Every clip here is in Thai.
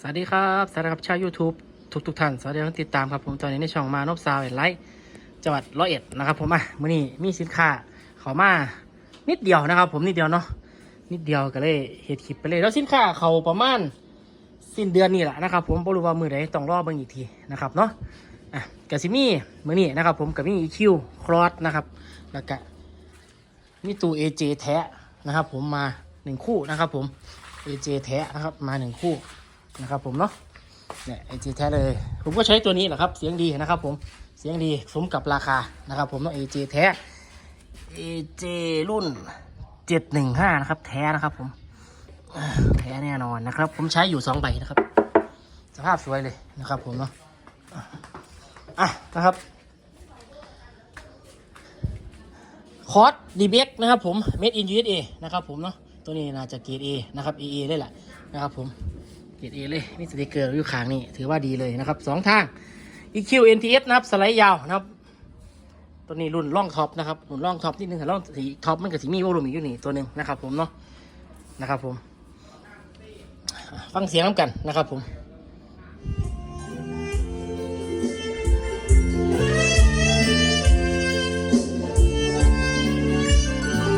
สวัสดีครับสวัสดีครับชาว YouTube ทุกทุกๆท่าน สวัสดีที่ติดตามครับผมตอนนี้ในช่องมานบซาวเอ็ดไลท์จังหวัดร้อยเอ็ดนะครับผมอะมื่อนี้มีสินค้าเขามานิดเดียวนะครับ ผมนิดเดียวเนาะนิดเดียวก็เลยเฮ็ดคลิปไปเลยแล้วสินค้าเขาประมาณสิ้นเดือนนี่แหละนะครับ ผมบ่รู้ว่ามือใดต้องรอเบิ่งอีกทีนะครับเนาะอะกับสิมีมื่อนี้นะครับ ผมกับมีอีคิวครอสนะครับแล้วก็มีตู้ AJ แท้นะครับ ผมมาหนึ่งคู่นะครับ ผม AJ แท้นะครับมาหนึ่งคู่ นะครับผมเนาะเนี่ย AJ แท้เลย ผมก็ใช้ตัวนี้แหละครับ เสียงดีนะครับผมเสียงดีสมกับราคานะครับผมเนาะ AJ แท้ AJ รุ่น715นะครับ แท้นะครับผมแท้แน่นอนนะครับ ผมใช้อยู่2ใบนะครับ สภาพสวยเลยนะครับ ผมเนาะอะนะครับคอร์สดีเบกนะครับผม made in USA นะครับผมเนาะตัวนี้น่าจะเกรด A นะครับ AA เลยแหละนะครับผม เกรด A เลยนี่สติกเกอร์อยู่ข้างนี่ถือว่าดีเลยนะครับสองทาง EQ NTS นะครับสไลด์ยาวนะครับ ตัวนี้รุ่นล่องท็อปนะครับรุ่นล่องท็อปนิดนึงแต่ล่องสีท็อปมันก็สีมีวอลุ่มอีกอยู่นี่ตัวหนึ่งนะครับผมเนาะนะครับผม ฟังเสียงน้ำกันนะครับผม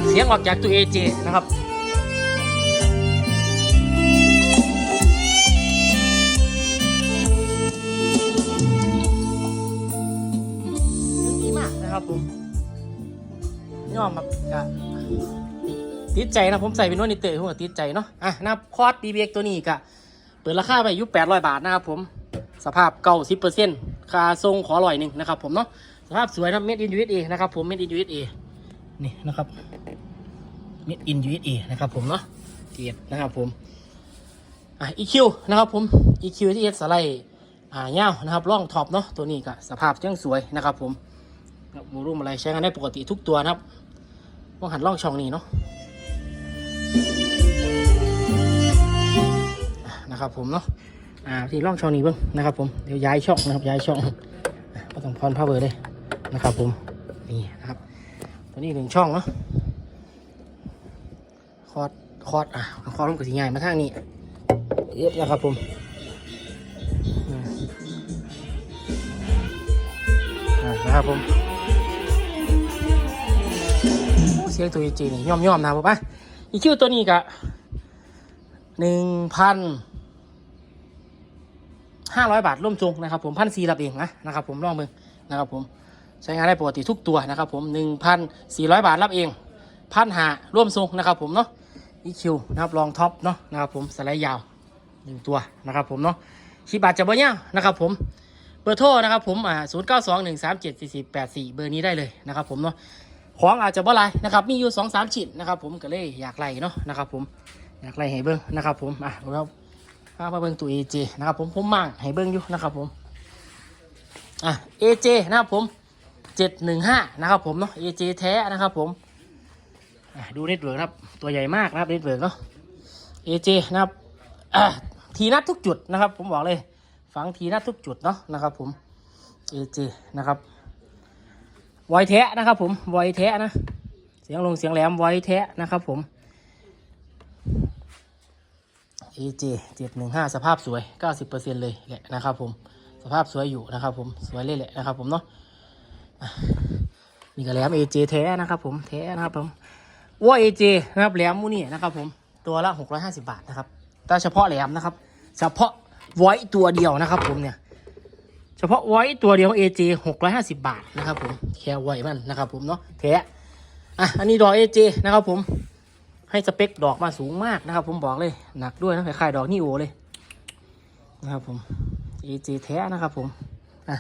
เสียงออกจากตัว AJ นะครับ ยอมแบบกะติดใจนะผมใส่เป็นโนนิเตอร์ผมก็ติดใจเนาะอะนะคอร์สดีเบกตัวนี้กะเปิดราคาไปอยู่800บาทนะครับผมสภาพเก่า10%ค่าทรงขอร่อยหนึ่งนะครับผมเนาะสภาพสวยนะเม็ดอินยูเอสนะครับผมเม็ดอินยูเอสนี่นะครับ Made in USA นะครับผมเนาะเกียรตินะครับผมอะ EQ นะครับผม EQ ที่เอสไลด์อ่าเงาวนะครับร่องท็อปเนาะตัวนี้ก็สภาพยังสวยนะครับผมบูรูมอะไรใช้งานได้ปกติทุกตัวนะครับ ต้องหันร่องช่องนี้เนาะนะครับผมเนาะอ่าที่ร่องช่องนี้เบ้างนะครับผมเดี๋ยวย้ายช่องนะครับย้ายช่องก็ต้องพรพาเวอร์เลยนะครับผมนี่นะครับตัวนี้หนึ่งช่องเนาะคอร์ดคอร์ดอะคอร์ดลงกับสีใหญ่มาทางนี้เยอะนะครับผมนะครับผม สียงตัวจีนี่ย่อมย่อมนะบผมอะอีคิวตัวนี้กะหนึ่งพันห้าร้อยบาทร่วมจงนะครับ ผมพันสี่รับเองนะนะครับ ผมลองเบิ่งนะครับผมใช้งานได้ปกติทุกตัวนะครับผมหนึ่งพันสี่ร้อยบาทรับเองพันหาร่วมทรงนะครับ ผมเนาะ EQ นะครับรองท็อปเนาะนะครับผมสไลด์ยาวหนึ่งตัวนะครับ ผมเนาะชีบาทจะเบ่ยาวนะครับ ผมเบอร์โทรนะครับผมอ่าศูนย์เก้าสองหนึ่งสามเจ็ดสี่สี่แปดสี่เบอร์นี้ได้เลยนะครับ ผมเนาะ ของอาจจะบ่หลายนะครับ มีอยู่สองสามชิ้นนะครับ ผมก็เลยอยากไล่เนาะนะครับ ผมอยากไล่ให้เบิ้งนะครับ ผมอะเราพามาเบิ้งตัว AJ นะครับ ผมผมมั่งให้เบิ้งอยู่นะครับ ผมอะ AJ นะครับผมเจ็ดหนึ่งห้านะครับ ผมเนาะ AJ แท้นะครับ ผมอะดูเน็ตเวิร์กครับ ตัวใหญ่มากนะครับเน็ตเวิร์กเนาะ AJ นะครับอะทีนัดทุกจุดนะครับ ผมบอกเลย ฝังทีนัดทุกจุดเนาะนะครับ ผม AJ นะครับ ไวแท้นะครับ ผมไวแท้นะ เสียงลงเสียงแหลมไวแท้นะครับ ผม AJ เจ็ดหนึ่งห้าสภาพสวยเก้าสิบเปอร์เซ็นเลยแหละนะครับ ผม สภาพสวยอยู่นะครับ ผม สวยเลยแหละนะครับ ผมเนาะอะนี่ก็แหลม AJ แท้นะครับผมแท้นะครับผมวัวเอจนะครับแหลมมูนี่นะครับ ผมตัวละ 650 บาทนะครับแต่เฉพาะแหลมนะครับ เฉพาะไว้ตัวเดียวนะครับ ผมเนี่ย เฉพาะไว้ตัวเดียวเอเจ650 บาทนะครับผมแค่ไว้มันนะครับผมเนาะแท้อะอันนี้ดอกเอจนะครับผมให้สเปคดอกมาสูงมากนะครับ ผมบอกเลยหนักด้วยนะคล้ายๆดอกนี่โอเลยนะครับผมเอจแท้นะครับผมอะ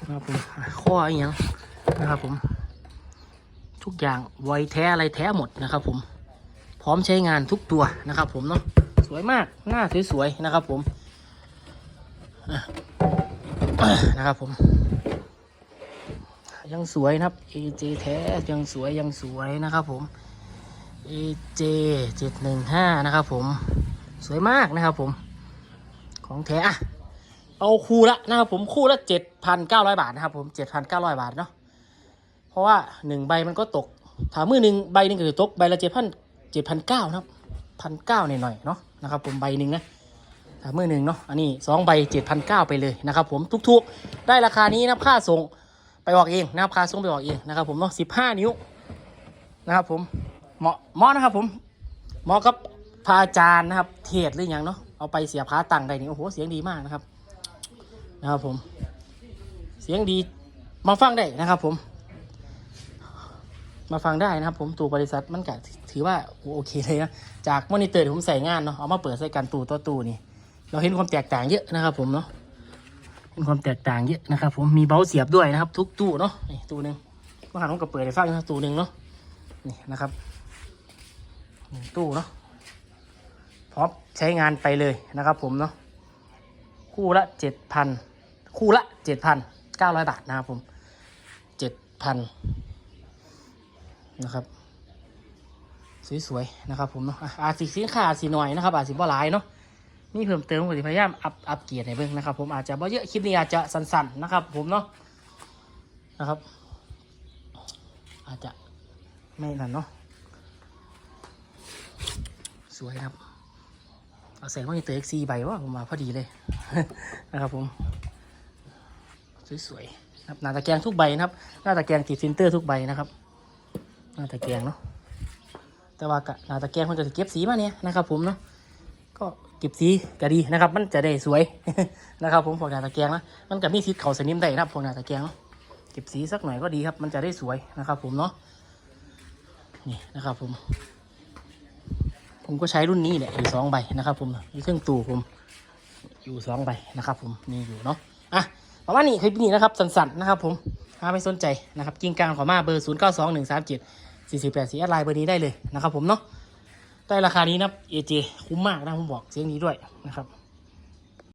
นะครับผมข้ออย่างนะครับผมทุกอย่างไวแท้อะไรแท้หมดนะครับผมพร้อมใช้งานทุกตัวนะครับผมเนาะสวยมากหน้าสวยๆนะครับผม นะครับผม ยังสวยนะครับ AJ แท้ยังสวยยังสวยนะครับผม AJ เจ็ดหนึ่งห้านะครับผม สวยมากนะครับผม ของแท้อะเอาคู่ละนะครับผมคู่ละเจ็ดพันเก้าร้อยบาทนะครับผมเจ็ดพันเก้าร้อยบาทเนาะเพราะว่าหนึ่งใบมันก็ตก ถามมือหนึ่งใบหนึ่งก็จะตกใบละเจ็ดพันเจ็ดพันเก้านะครับพันเก้าหน่อยๆเนาะนะครับผมใบหนึ่งนะ มือหนึ่งเนาะอันนี้สองใบเจ็ดพันเก้าไปเลยนะครับผมทุกๆ ได้ราคานี้นะครับค่าส่งไปออกเองนะครับค่าส่งไปออกเองนะครับผมเนาะสิบห้านิ้วนะครับผมเหมาะเหมาะนะครับผมเหมาะกับพระอาจารย์นะครับเทศหรืออย่างเนาะเอาไปเสียบขาตังได้นี่โอ้โหเสียงดีมากนะครับนะครับผม เสียงดีมาฟังได้นะครับผม มาฟังได้นะครับ ผมตู่บริษัทมันก็ถือว่าโอเคเลยนะจากมอนิเตอร์ที่ผมใส่งานเนาะเอามาเปิดใส่กันตูตัวตูนี่ เราเห็นความแตกต่างเยอะนะครับ ผมเนาะเห็นความแตกต่างเยอะนะครับ ผมมีเบาเสียบด้วยนะครับ ทุกตู้เนาะนี่ตู้หนึ่งเมื่อหาผมก็เปิดให้ฟังนะตู้หนึ่งเนาะนี่นะครับหนึ่งตู้เนาะพร้อมใช้งานไปเลยนะครับ ผมเนาะคู่ละเจ็ดพันคู่ละเจ็ดพันเก้าร้อยบาทนะครับผมเจ็ดพันนะครับสวยๆนะครับผมเนาะอ่าจสิสินค้าสิหน่อยนะครับอาจสิบ่หลายเนาะ มีเพิ่มเติมก็สิพยายามอัพอัพเกียรติให้เบิ่งนะครับ ผมอาจจะบ่เยอะคลิปนี้อาจจะสั้นๆนะครับ ผมเนาะนะครับ อาจจะไม่นั่นเนาะสวยครับ เอาใส่ว่านี่ตัว XC ใบว่าผมมาพอดีเลยนะครับ ผมสวยๆนะครับหน้าตะแกรงทุกใบนะครับ หน้าตะแกรงติดซินเตอร์ทุกใบนะครับ หน้าตะแกรงเนาะแต่ว่ากะหน้าตะแกรงมันจะเก็บสีมาเนี่ยนะครับ ผมเนาะก็ เก็บสีก็ดีนะครับ มันจะได้สวยนะครับ ผมพวกหน้าตะแกรงนะมันก็มีสีเขาสนิมได้นะครับพวกหน้าตะแกรงเนะเก็บสีสักหน่อยก็ดีครับ มันจะได้สวยนะครับ ผมเนาะนี่นะครับ ผม ผมก็ใช้รุ่นนี้แหละอยู่สองใบนะครับ ผมอยู่เครื่องตู้ผม อยู่สองใบนะครับ ผมนี่อยู่เนาะอะประมาณนี้คลิปนี้นะครับสั้นๆนะครับ ผมถ้าไม่สนใจนะครับกิ้งกลางขอมาเบอร์ 0 9 2 1 3 7 4 8 4แอดไลน์เบอร์นี้ได้เลยนะครับผมเนาะ ได้ราคานี้นะครับเอเจคุ้มมากนะผมบอกเสียงนี้ด้วยนะครับ